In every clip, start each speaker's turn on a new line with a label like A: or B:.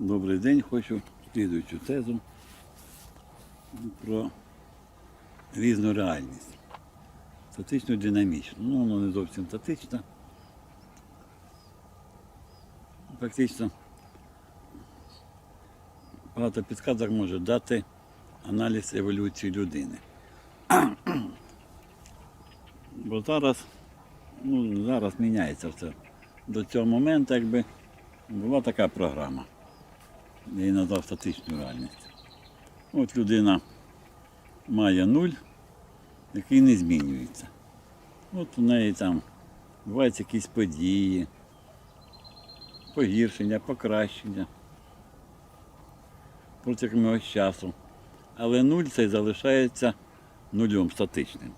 A: Добрий день, хочу слідуючу тезу про різну реальність. Статично динамічну. Ну, воно не зовсім статично. Фактично багато підказок може дати аналіз еволюції людини. Бо зараз, ну, зараз міняється все. До цього моменту, якби була така програма. Я її назвав статичну реальність. От людина має нуль, який не змінюється. От у неї там бувають якісь події, погіршення, покращення протягом якогось часу. Але нуль цей залишається нульом статичним.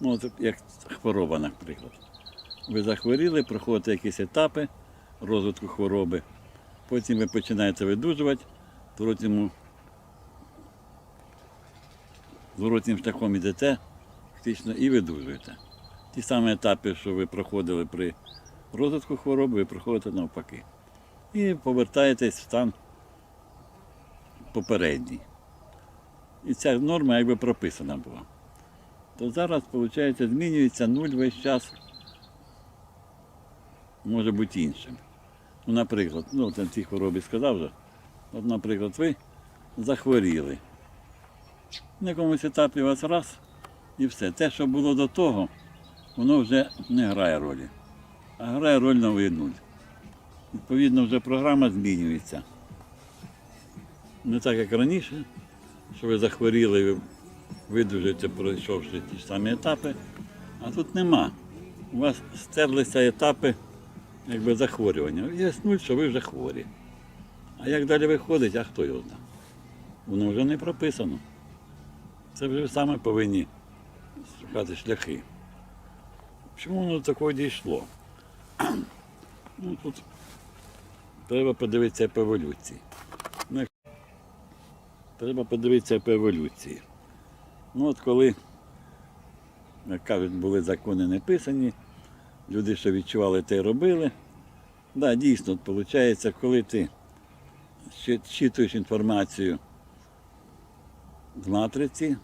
A: Ну, от як хвороба, наприклад. Ви захворіли, проходите якісь етапи розвитку хвороби, потім ви починаєте видужувати, зворотнім, шляхом йдете, фактично і видужуєте. Ті самі етапи, що ви проходили при розвитку хвороби, ви проходите навпаки. І повертаєтесь в стан попередній. І ця норма якби прописана була. То зараз, виходить, змінюється нуль весь час може бути іншим. Ну, наприклад, ну, там ці хвороби сказав вже. От, наприклад, ви захворіли. На якомусь етапі у вас раз і все. Те, що було до того, воно вже не грає ролі, а грає роль новий нуль. Відповідно, вже програма змінюється. Не так, як раніше, що ви захворіли, ви видужите, пройшовши ті ж самі етапи, а тут нема. У вас стерлися етапи якби захворювання. Є що ви вже хворі. А як далі виходить, а хто його знає? Воно вже не прописано. Це вже саме повинні шукати шляхи. Чому воно до такого дійшло? Ну, тут треба подивитися по еволюції. Треба подивитися по еволюції. Ну от коли, як кажуть, були закони не писані, люди, що відчували, те робили. Да, дійсно, виходить, коли ти щи- щитуєш інформацію з матриці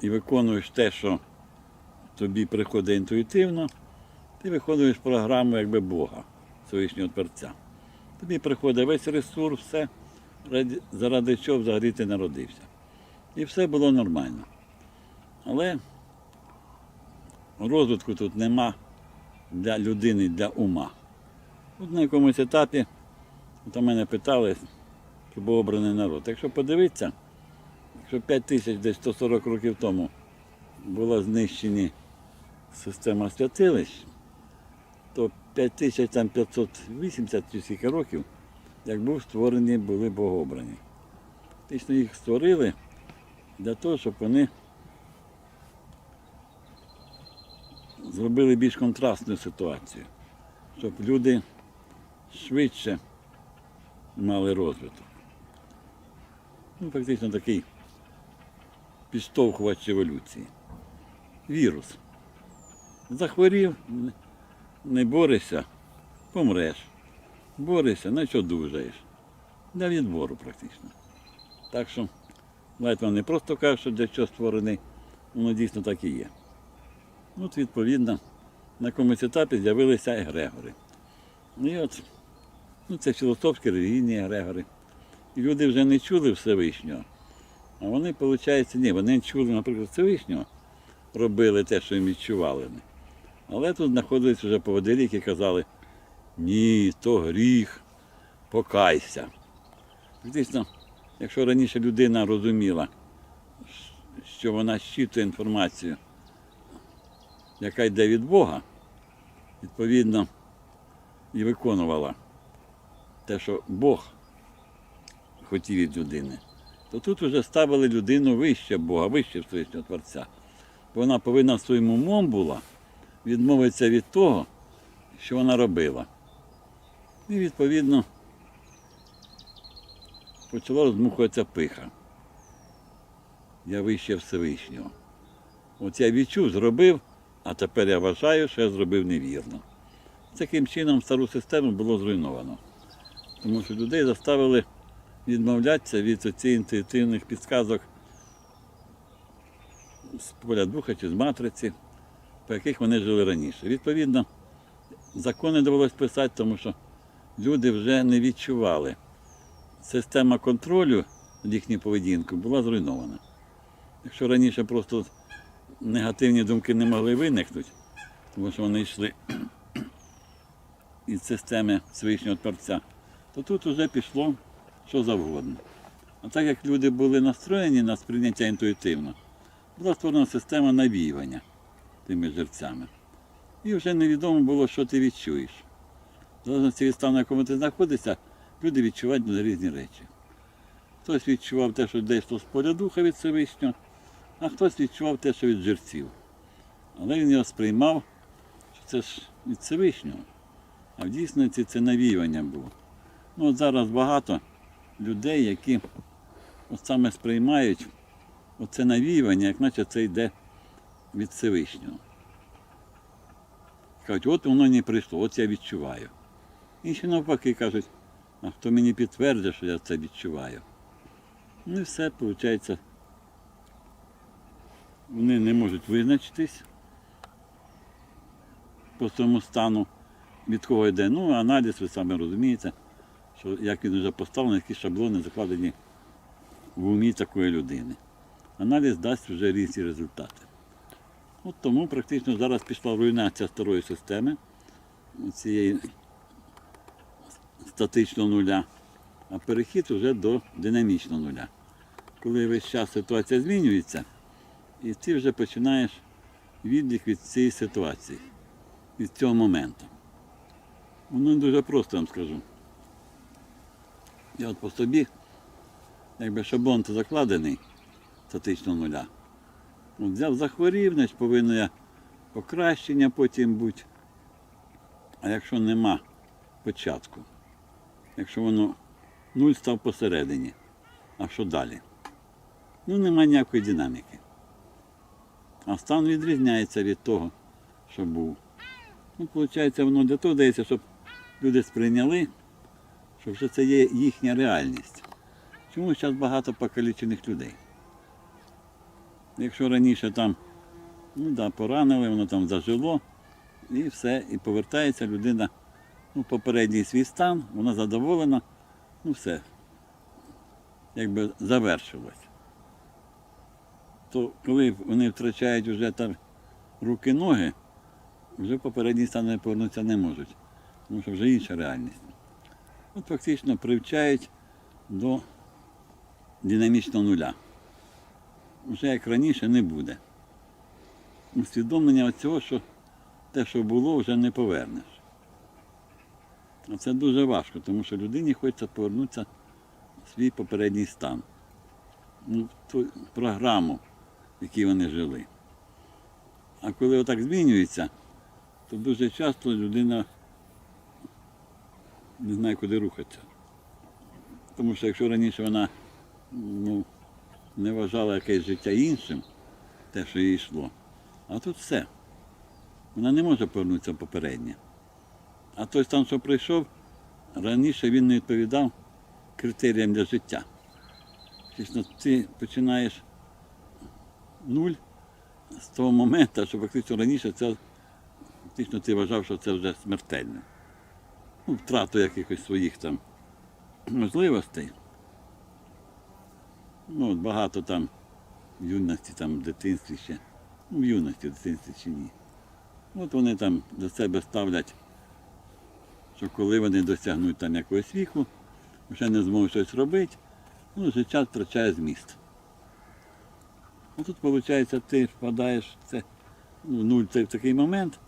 A: і виконуєш те, що тобі приходить інтуїтивно, ти виконуєш програму якби Бога, Всевишнього Творця. Тобі приходить весь ресурс, все, заради чого взагалі ти народився. І все було нормально. Але розвитку тут нема для людини, для ума. От на якомусь етапі от мене питали, чи був обраний народ. Якщо подивитися, якщо 5 тисяч десь 140 років тому була знищена система святилищ, то 5580 чи скільки років, як був створені, були богообрані. Фактично їх створили для того, щоб вони зробили більш контрастну ситуацію, щоб люди швидше мали розвиток. Ну, фактично такий підштовхувач еволюції. Вірус. Захворів, не- борешся, помреш. Борешся, на що дужаєш. Для відбору практично. Так що Лайтман не просто каже, що для чого створений, воно дійсно так і є. От, відповідно, на якомусь етапі з'явилися егрегори. І от, ну, це філософські релігійні егрегори. І люди вже не чули Всевишнього. А вони, виходить, ні, вони чули, наприклад, Всевишнього, робили те, що їм відчували. Але тут знаходились вже поводирі, які казали, ні, то гріх, покайся. Фактично, якщо раніше людина розуміла, що вона щитує інформацію, яка йде від Бога, відповідно, і виконувала те, що Бог хотів від людини, то тут вже ставили людину вище Бога, вище Всевишнього Творця. Бо вона повинна своїм умом була відмовитися від того, що вона робила. І відповідно почала розмухуватися пиха. Я вище Всевишнього. От я відчув, зробив, а тепер я вважаю, що я зробив невірно. Таким чином стару систему було зруйновано. Тому що людей заставили відмовлятися від оцих інтуїтивних підказок з поля духа чи з матриці, по яких вони жили раніше. Відповідно, закони довелось писати, тому що люди вже не відчували. Система контролю над їхньою поведінкою була зруйнована. Якщо раніше просто негативні думки не могли виникнути, тому що вони йшли із системи Всевишнього Творця, то тут вже пішло що завгодно. А так як люди були настроєні на сприйняття інтуїтивно, була створена система навіювання тими жерцями. І вже невідомо було, що ти відчуєш. В залежності від стану, в якому ти знаходишся, люди відчувають різні речі. Хтось відчував те, що десь з поля духа від Всевишнього, а хтось відчував те, що від жерців. Але він його сприймав, що це ж від Всевишнього. А в дійсності це навіювання було. Ну, от зараз багато людей, які от саме сприймають оце навіювання, як наче це йде від Всевишнього. Кажуть, от воно не прийшло, от я відчуваю. Інші навпаки кажуть, а хто мені підтвердить, що я це відчуваю. Ну і все, виходить, вони не можуть визначитись по своєму стану, від кого йде. Ну, аналіз, ви самі розумієте, що як він вже поставлений, які шаблони закладені в умі такої людини. Аналіз дасть вже різні результати. От тому практично зараз пішла руйнація старої системи, цієї статичного нуля, а перехід вже до динамічного нуля. Коли весь час ситуація змінюється, і ти вже починаєш відлік від цієї ситуації, від цього моменту. Воно дуже просто вам скажу. Я от по собі, якби шаблон то закладений статичного нуля. От взяв, захворів, значить повинно я покращення потім бути. А якщо нема початку, якщо воно нуль став посередині, а що далі? Ну, немає ніякої динаміки. А стан відрізняється від того, що був. Ну, виходить, воно для того дається, щоб люди сприйняли, що вже це є їхня реальність. Чому зараз багато покалічених людей? Якщо раніше там ну, да, поранили, воно там зажило, і все, і повертається людина ну, попередній свій стан, вона задоволена, ну все, якби завершилось. То коли вони втрачають вже там руки-ноги, вже попередній стан повернутися не можуть, тому що вже інша реальність. От фактично привчають до динамічного нуля вже як раніше не буде. Усвідомлення цього, що те, що було, вже не повернеш. А це дуже важко, тому що людині хочеться повернутися в свій попередній стан, ну, в ту програму, в якій вони жили. А коли отак змінюється, то дуже часто людина не знає, куди рухатися. Тому що якщо раніше вона ну, не вважала якесь життя іншим, те, що їй йшло. А тут все. Вона не може повернутися попереднє. А той стан, що прийшов, раніше він не відповідав критеріям для життя. Ти починаєш нуль з того моменту, що фактично раніше це фактично ти вважав, що це вже смертельне. Ну, втрату якихось своїх там можливостей. Ну, от багато там в юності, там, в дитинстві ще. Ну, в юності, в дитинстві чи ні. От вони там до себе ставлять, що коли вони досягнуть там якогось віку, вже не зможуть щось робити, ну, життя втрачає зміст. А тут, виходить, ти впадаєш в це, ну, нуль це в такий момент,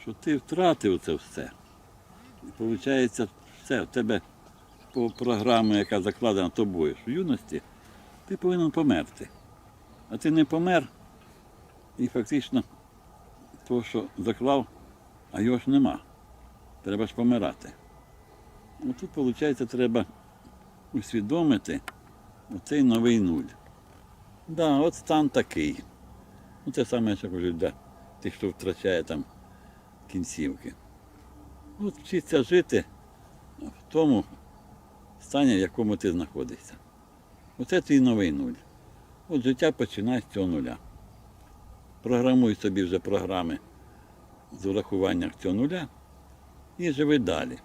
A: що ти втратив це все. І виходить, все, в тебе по програмі, яка закладена тобою в юності, ти повинен померти. А ти не помер і фактично того, що заклав, а його ж нема. Треба ж помирати. Ну, тут, виходить, треба усвідомити оцей новий нуль. Да, от стан такий. Ну, це саме, що кажуть, для тих, хто втрачає там кінцівки. От вчиться жити в тому стані, в якому ти знаходишся. Оце твій новий нуль. От життя починає з цього нуля. Програмуй собі вже програми з урахуванням цього нуля і живи далі.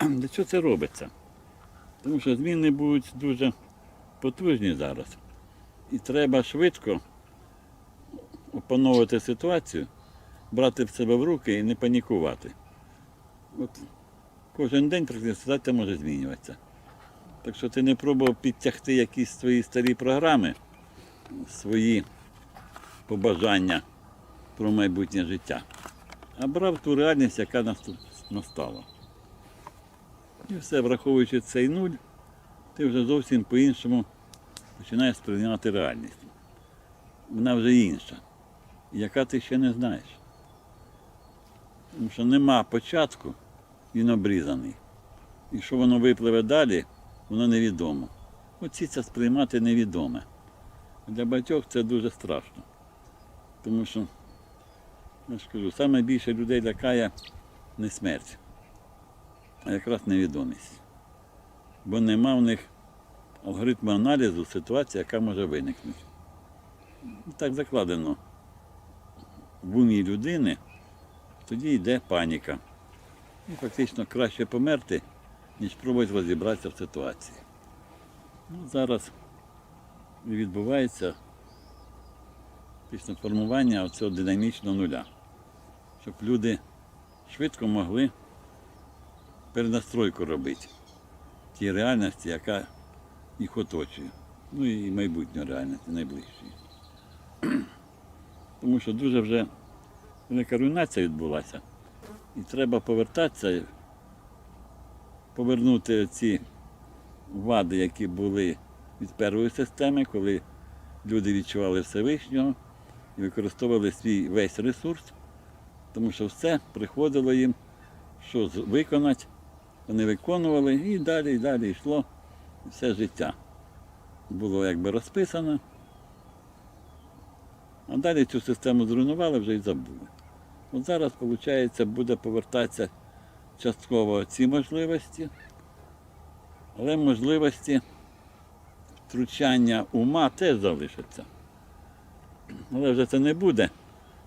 A: Для чого це робиться? Тому що зміни будуть дуже потужні зараз. І треба швидко опановувати ситуацію, брати в себе в руки і не панікувати. От кожен день практично ситуація може змінюватися. Так що ти не пробував підтягти якісь свої старі програми, свої побажання про майбутнє життя, а брав ту реальність, яка настала. І все, враховуючи цей нуль, ти вже зовсім по-іншому починаєш сприймати реальність. Вона вже інша, яка ти ще не знаєш. Тому що нема початку, він обрізаний. І що воно випливе далі, воно невідомо. Оці сприймати невідоме. Для багатьох це дуже страшно. Тому що, я ж кажу, саме більше людей лякає не смерть, а якраз невідомість. Бо нема в них алгоритму аналізу ситуації, яка може виникнути. Так закладено в умі людини, тоді йде паніка. І фактично краще померти, ніж пробувати розібратися в ситуації. Ну, зараз відбувається після формування цього динамічного нуля, щоб люди швидко могли перенастройку робити тій реальності, яка їх оточує. Ну і майбутньої реальності, найближчої. Тому що дуже вже велика руйнація відбулася. І треба повертатися, повернути ці вади, які були від першої системи, коли люди відчували Всевишнього і використовували свій весь ресурс, тому що все приходило їм, що виконати, вони виконували і далі, і далі йшло все життя. Було якби розписано. А далі цю систему зруйнували вже і забули. От зараз, виходить, буде повертатися частково ці можливості, але можливості втручання ума теж залишаться. Але вже це не буде,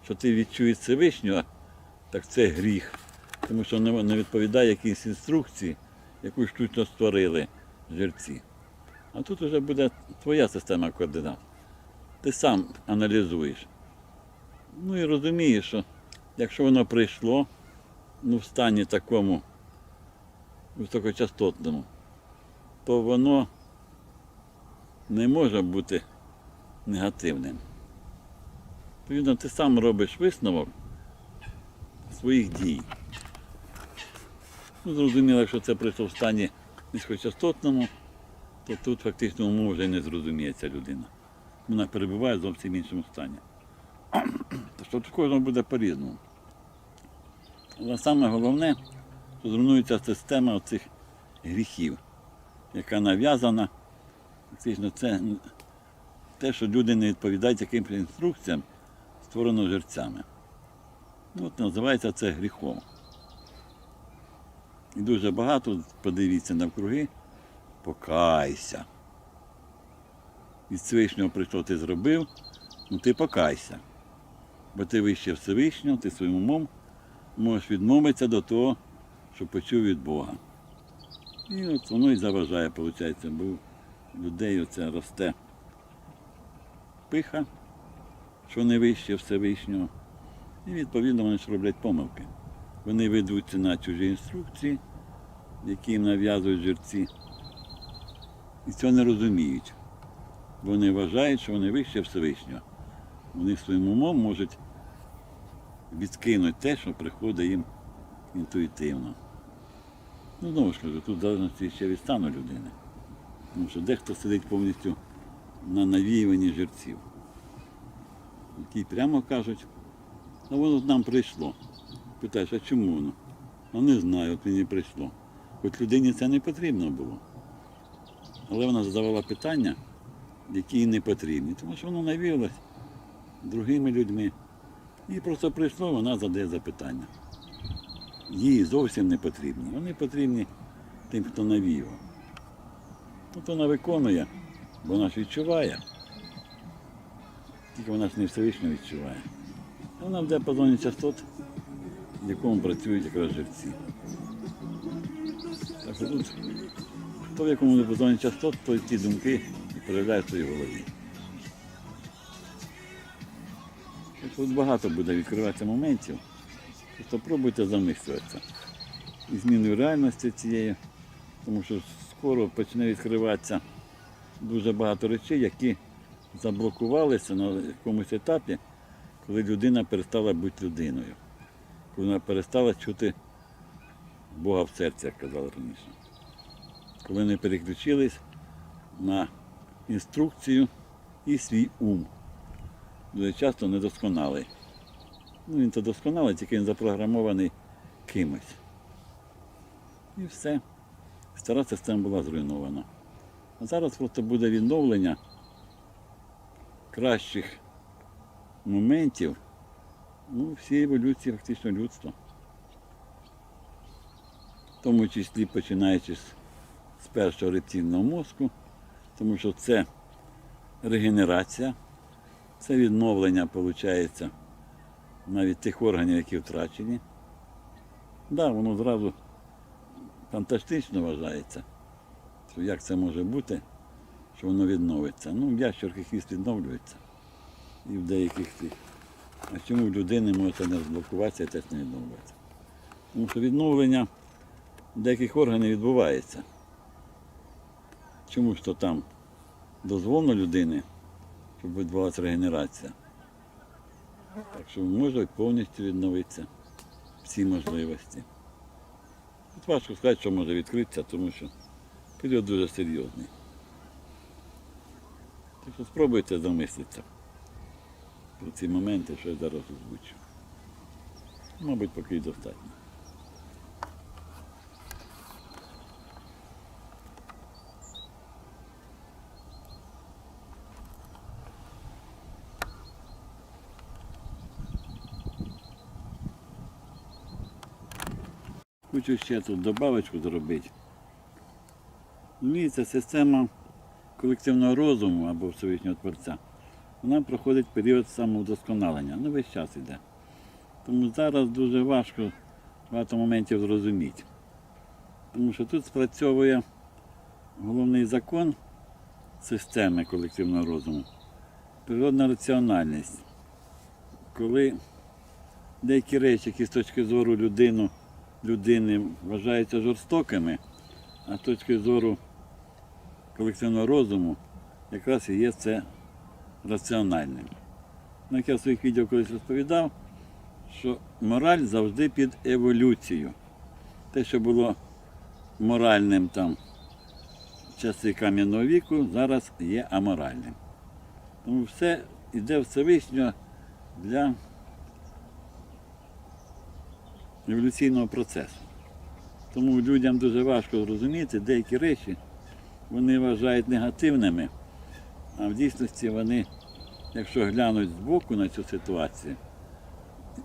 A: що ти відчуєш Всевишнього, так це гріх. Тому що не відповідає якійсь інструкції, яку штучно створили жерці. А тут вже буде твоя система координат. Ти сам аналізуєш. Ну і розумієш, що якщо воно прийшло ну, в стані такому високочастотному, то воно не може бути негативним. Відповідно, ти сам робиш висновок своїх дій. Ну, зрозуміло, якщо це прийшло в стані низькочастотному, то тут фактично умов вже не зрозуміє ця людина. Вона перебуває в зовсім іншому стані. Що кожного буде по-різному. Але саме головне, що зруйнується система оцих гріхів, яка нав'язана. Фактично, це те, що люди не відповідають якимось інструкціям, створено жерцями. Ну, От називається це гріхом. І дуже багато, подивіться навкруги, покайся. Від Всевишнього прийшло ти зробив, ну ти покайся. Бо ти вище Всевишнього, ти своїм умом можеш відмовитися до того, що почув від Бога. І от воно і заважає, виходить, бо у людей оце росте пиха, що не вище Всевишнього. І відповідно вони ж роблять помилки. Вони ведуться на чужі інструкції, які їм нав'язують жерці. І цього не розуміють. Вони вважають, що вони вище Всевишнього. Вони своїм умом можуть відкинути те, що приходить їм інтуїтивно. Ну, знову ж кажу, тут в залежності ще від стану людини. Тому що дехто сидить повністю на навіюванні жерців, які прямо кажуть, а воно нам прийшло. Питаєш, а чому воно? А не знаю, от мені прийшло. Хоч людині це не потрібно було. Але вона задавала питання, які їй не потрібні, тому що воно навіялось другими людьми. І просто прийшло, вона задає запитання. Їй зовсім не потрібні. Вони потрібні тим, хто навіяв. От вона виконує, бо вона ж відчуває. Тільки вона ж не Всевишньо відчуває. Вона буде по зоні частот, в якому працюють якраз живці. Так що тут, хто в якому по частот, то ті думки і проявляє в своїй голові. Так Тут багато буде відкриватися моментів. Просто пробуйте замислюватися. І зміною реальності цієї, тому що скоро почне відкриватися дуже багато речей, які заблокувалися на якомусь етапі, коли людина перестала бути людиною, вона перестала чути Бога в серці, як казали раніше. Коли вони переключились на інструкцію і свій ум. Дуже часто недосконалий. Ну, він то досконалий, тільки він запрограмований кимось. І все. Стара система була зруйнована. А зараз просто буде відновлення кращих моментів ну, всієї еволюції фактично людства. В тому числі починаючи з, з першого рептильного мозку, тому що це регенерація, це відновлення, виходить, навіть тих органів, які втрачені. Так, да, воно зразу фантастично вважається, що як це може бути, що воно відновиться. Ну, в ящерки хвіст відновлюється. І в деяких цих. А чому в людини може не розблокуватися теж не відновлюватися? Тому що відновлення деяких органів відбувається. Чому то там дозволено людини, щоб відбувалася регенерація? Так що може повністю відновитися всі можливості. Тут важко сказати, що може відкритися, тому що період дуже серйозний. Так що спробуйте замислитися про ці моменти, що я зараз озвучу. Мабуть, поки й достатньо. Хочу ще тут добавочку зробити. Розумієте, система колективного розуму або Всевишнього Творця, вона проходить період самовдосконалення. Ну, весь час йде. Тому зараз дуже важко багато моментів зрозуміти. Тому що тут спрацьовує головний закон системи колективного розуму природна раціональність. Коли деякі речі, які з точки зору людину, людини вважаються жорстокими, а з точки зору колективного розуму якраз і є це раціональним. Ну, Як я в своїх відео колись розповідав, що мораль завжди під еволюцію. Те, що було моральним там в часи кам'яного віку, зараз є аморальним. Тому все йде Всевишнього для еволюційного процесу. Тому людям дуже важко зрозуміти деякі речі, вони вважають негативними, а в дійсності вони, якщо глянуть збоку на цю ситуацію,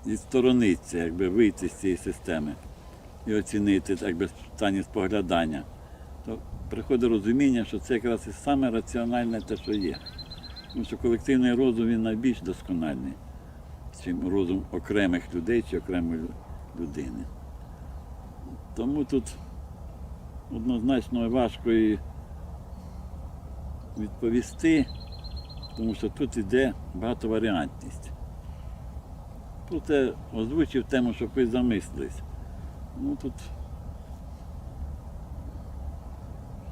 A: відсторонитися, якби вийти з цієї системи і оцінити так би, в стані споглядання, то приходить розуміння, що це якраз і саме раціональне те, що є. Тому що колективний розум він найбільш доскональний, чим розум окремих людей чи окремої людини. Тому тут однозначно важко і відповісти, тому що тут йде багатоваріантність. Я озвучив тему, щоб ви замислились. Ну тут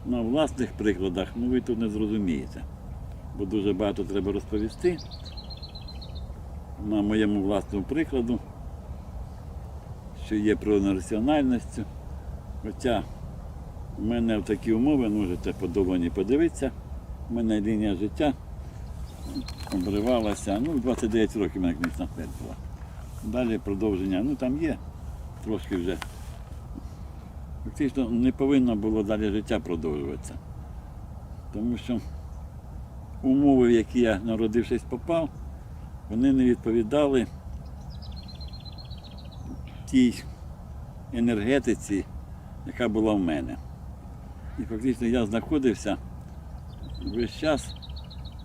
A: на власних прикладах ну, ви тут не зрозумієте, бо дуже багато треба розповісти. На моєму власному прикладу, що є природною раціональністю. Хоча в мене в такі умови, можете по долоні подивитися, в мене лінія життя обривалася, ну, 29 років мене клінічна смерть була. Далі продовження, ну там є трошки вже. Фактично не повинно було далі життя продовжуватися. Тому що умови, в які я народившись попав, вони не відповідали тій енергетиці, яка була в мене. І фактично я знаходився весь час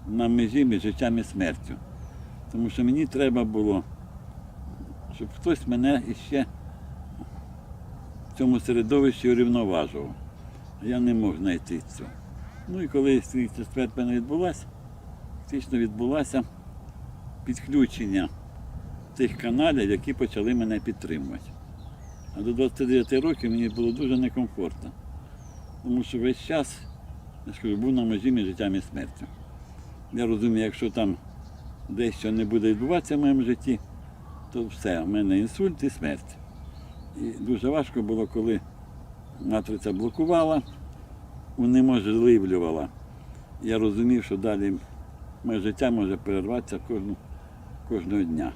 A: на межі між життям і смертю. Тому що мені треба було, щоб хтось мене іще в цьому середовищі урівноважував. Я не мог знайти цього. Ну і коли в мене відбулася, фактично відбулося підключення тих каналів, які почали мене підтримувати. А до 29 років мені було дуже некомфортно. Тому що весь час, я був на межі між життям і смертю. Я розумію, якщо там дещо не буде відбуватися в моєму житті, то все, в мене інсульт і смерть. І дуже важко було, коли матриця блокувала, унеможливлювала. Я розумів, що далі моє життя може перерватися кожну, кожного дня.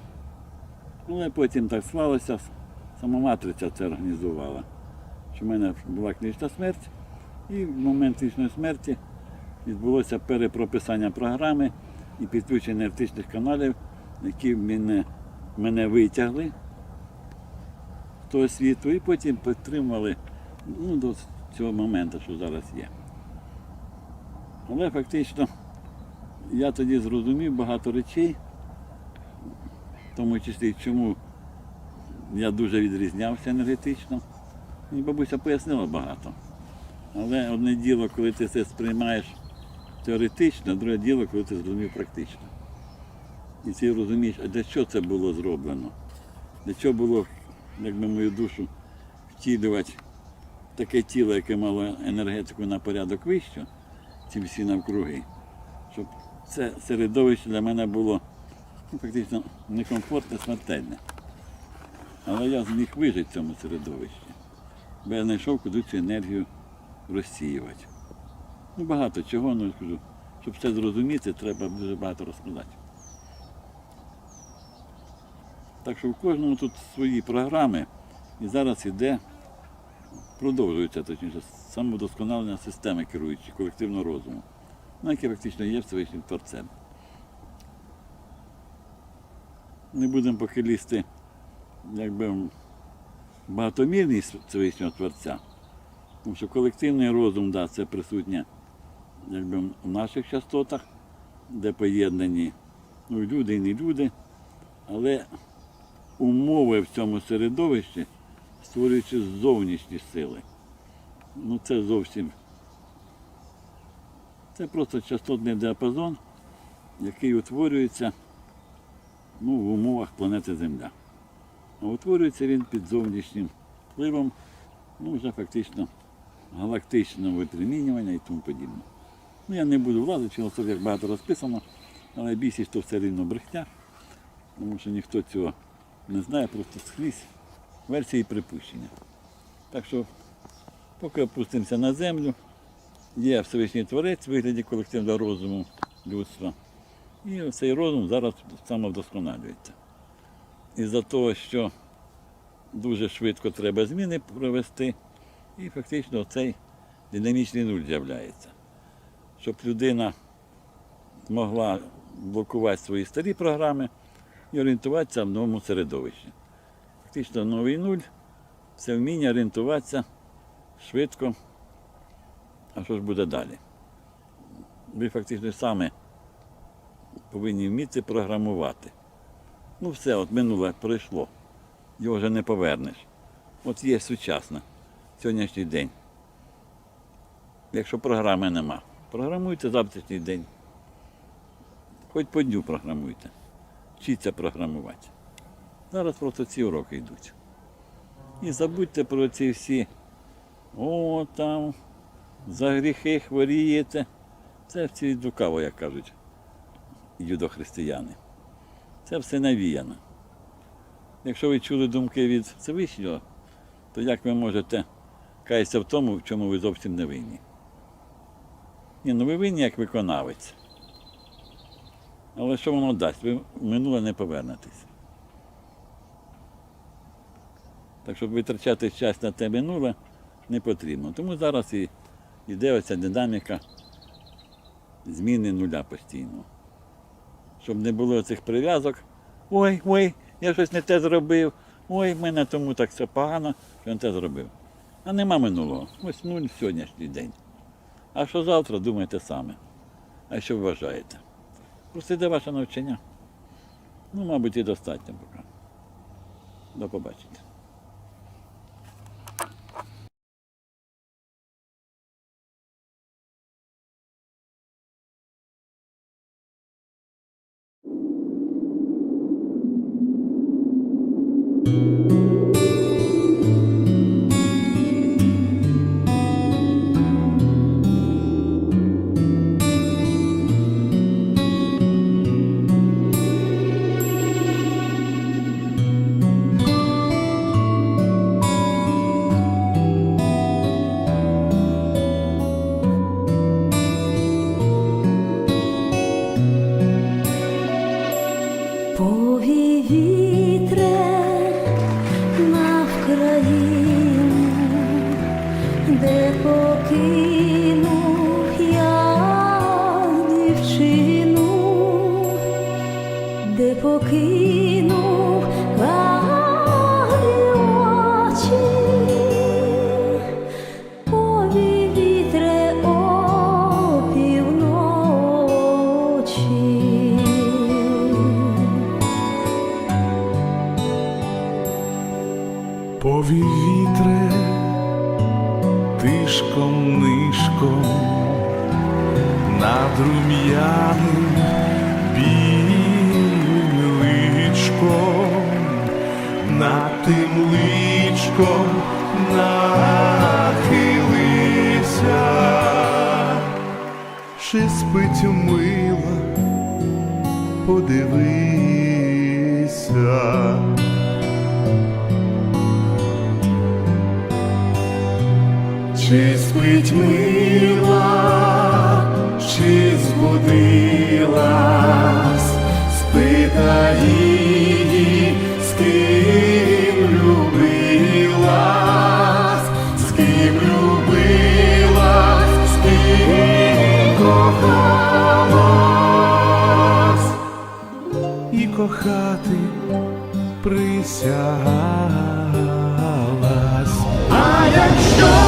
A: Але потім так склалося, сама матриця це організувала. Що в мене була клінічна смерть, і в момент клінічної смерті відбулося перепрописання програми і підключення енергетичних каналів, які мене, мене витягли з того світу і потім підтримували ну, до цього моменту, що зараз є. Але фактично я тоді зрозумів багато речей, в тому числі чому я дуже відрізнявся енергетично. І бабуся пояснила багато. Але одне діло, коли ти це сприймаєш теоретично, друге діло, коли ти зрозумів практично. І ти розумієш, а для чого це було зроблено? Для чого було, якби мою душу втілювати таке тіло, яке мало енергетику на порядок вищу, ці всі навкруги, щоб це середовище для мене було ну, фактично некомфортне, смертельне. Але я зміг вижити в цьому середовищі. Бо я знайшов, куди цю енергію розсіювати. Ну, багато чого, ну скажу, щоб це зрозуміти, треба дуже багато розказати. Так що в кожному тут свої програми, і зараз іде, продовжується точніше, самовдосконалення системи керуючої колективного розуму, ну, яке фактично є Всевишнім творцем. Не будемо поки лізти, якби багатомірність Всевишнього Творця. Тому що колективний розум, да, це присутнє якби, в наших частотах, де поєднані ну, люди і не люди, але умови в цьому середовищі створюючи зовнішні сили. Ну це зовсім. Це просто частотний діапазон, який утворюється ну, в умовах планети Земля. А утворюється він під зовнішнім впливом, ну вже фактично галактичного випромінювання і тому подібне. Ну, я не буду влазити, в філософіях багато розписано, але більшість то все рівно брехтя, тому що ніхто цього не знає, просто скрізь версії припущення. Так що, поки опустимося на землю, є Всевишній Творець в вигляді колективного розуму людства. І цей розум зараз самовдосконалюється. Із-за того, що дуже швидко треба зміни провести, і фактично цей динамічний нуль з'являється. Щоб людина могла блокувати свої старі програми і орієнтуватися в новому середовищі. Фактично новий нуль це вміння орієнтуватися швидко. А що ж буде далі? Ви фактично саме повинні вміти програмувати. Ну все, от минуле пройшло. Його вже не повернеш. От є сучасна сьогоднішній день. Якщо програми нема, програмуйте завтрашній день. Хоч по дню програмуйте. Вчіться програмувати. Зараз просто ці уроки йдуть. І забудьте про ці всі, о, там, за гріхи хворієте. Це всі від лукаво, як кажуть юдохристияни. Це все навіяно. Якщо ви чули думки від Всевишнього, то як ви можете каятися в тому, в чому ви зовсім не винні? Ні, ну ви винні як виконавець. Але що воно дасть? Ви в минуле не повернетесь. Так щоб витрачати час на те минуле не потрібно. Тому зараз і йде оця динаміка зміни нуля постійно. Щоб не було цих прив'язок. Ой, ой, я щось не те зробив. Ой, в мене тому так все погано, що не те зробив.
B: А нема минулого. Ось нуль сьогоднішній день. А що завтра думаєте саме? А що вважаєте? Просто йде ваше навчання. Ну, мабуть, і достатньо поки. До побачення.
C: Повій вітре
D: тишком нишком над рум'яним білим личком, над тим личком нахилися, чи спить мила, подивися. Чи спить мила, чи збудилась, спитай її, з ким любилась, з ким любилась, з ким кохалась, і кохати присягалась. А якщо